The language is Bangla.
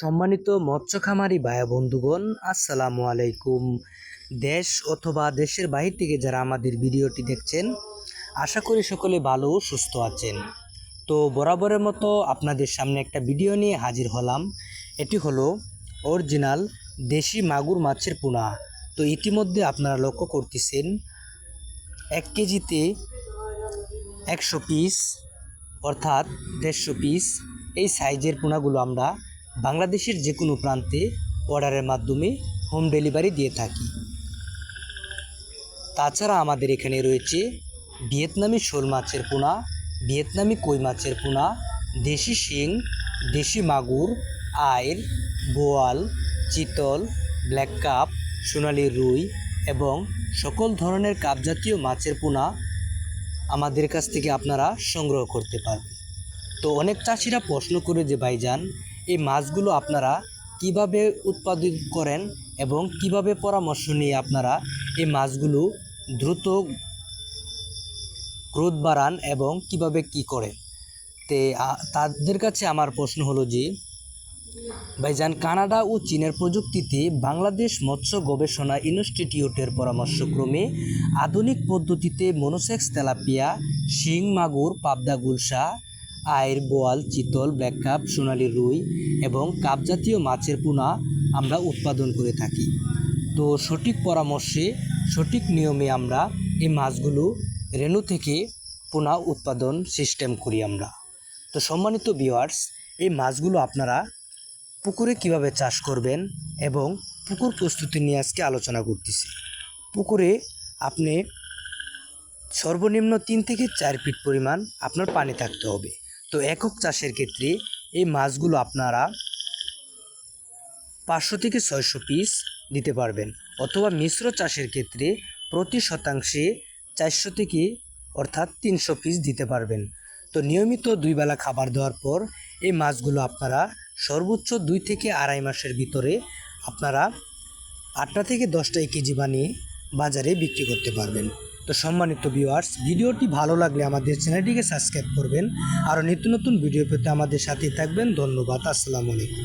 সম্মানিত মৎস্য খামারি ভাইয়া বন্ধুগণ, আসসালামু আলাইকুম। দেশ অথবা দেশের বাহির থেকে যারা আমাদের ভিডিওটি দেখছেন, আশা করি সকলে ভালো সুস্থ আছেন। তো বরাবরের মতো আপনাদের সামনে একটা ভিডিও নিয়ে হাজির হলাম। এটি হলো অরিজিনাল দেশি মাগুর মাছের পোনা। তো ইতিমধ্যে আপনারা লক্ষ্য করতেছেন, এক কেজিতে একশো পিস অর্থাৎ দেড়শো পিস এই সাইজের পোনাগুলো আমরা বাংলাদেশের যে কোনো প্রান্তে অর্ডারের মাধ্যমে হোম ডেলিভারি দিয়ে থাকি। তাছাড়া আমাদের এখানে রয়েছে ভিয়েতনামি শোল মাছের পোনা, ভিয়েতনামি কই মাছের পোনা, দেশি শিং, দেশি মাগুর আইর বোয়াল, চিতল, ব্ল্যাক কাপ, সোনালি রুই এবং সকল ধরনের কাপ জাতীয় মাছের পোনা আমাদের কাছ থেকে আপনারা সংগ্রহ করতে পারবেন। তো অনেক চাষিরা প্রশ্ন করে যে, ভাইজান এই মাছগুলো আপনারা কীভাবে উৎপাদিত করেন এবং কীভাবে পরামর্শ নিয়ে আপনারা এই মাছগুলো দ্রুত গ্রোথ বাড়ান এবং কীভাবে কি করেন? তে তাদের কাছে আমার প্রশ্ন হলো যে, ভাইজান, কানাডা ও চীনের প্রযুক্তিতে বাংলাদেশ মৎস্য গবেষণা ইনস্টিটিউটের পরামর্শক্রমে আধুনিক পদ্ধতিতে মনোসেক্স তেলাপিয়া, শিং, মাগুর, পাবদা, গুলশা আয়ের বোয়াল, চিতল, ব্ল্যাক কাপ, সোনালি রুই এবং কাপ জাতীয় মাছের পোনা আমরা উৎপাদন করে থাকি। তো সঠিক পরামর্শে, সঠিক নিয়মে আমরা এই মাছগুলো রেণু থেকে পোনা উৎপাদন সিস্টেম করি আমরা। তো সম্মানিত ভিওয়ার্স এই মাছগুলো আপনারা পুকুরে কীভাবে চাষ করবেন এবং পুকুর প্রস্তুতি নিয়ে আজকে আলোচনা করতেছি। পুকুরে আপনি সর্বনিম্ন তিন থেকে চার ফিট পরিমাণ আপনার পানি থাকতে হবে। তো একক চাষের ক্ষেত্রে এই মাছগুলো আপনারা পাঁচশো থেকে ছয়শো পিস দিতে পারবেন অথবা মিশ্র চাষের ক্ষেত্রে প্রতি শতাংশে চারশো থেকে অর্থাৎ তিনশো পিস দিতে পারবেন। তো নিয়মিত দুই বেলা খাবার দেওয়ার পর এই মাছগুলো আপনারা সর্বোচ্চ দুই থেকে আড়াই মাসের ভিতরে আপনারা আটটা থেকে দশটাই কেজি বানিয়ে বাজারে বিক্রি করতে পারবেন। তো সম্মানিত ভিউয়ার্স ভিডিওটি ভালো লাগলে আমাদের চ্যানেলটিকে সাবস্ক্রাইব করবেন। আরও নিত্য নতুন ভিডিও পেতে আমাদের সাথেই থাকবেন। ধন্যবাদ। আসসালামু আলাইকুম।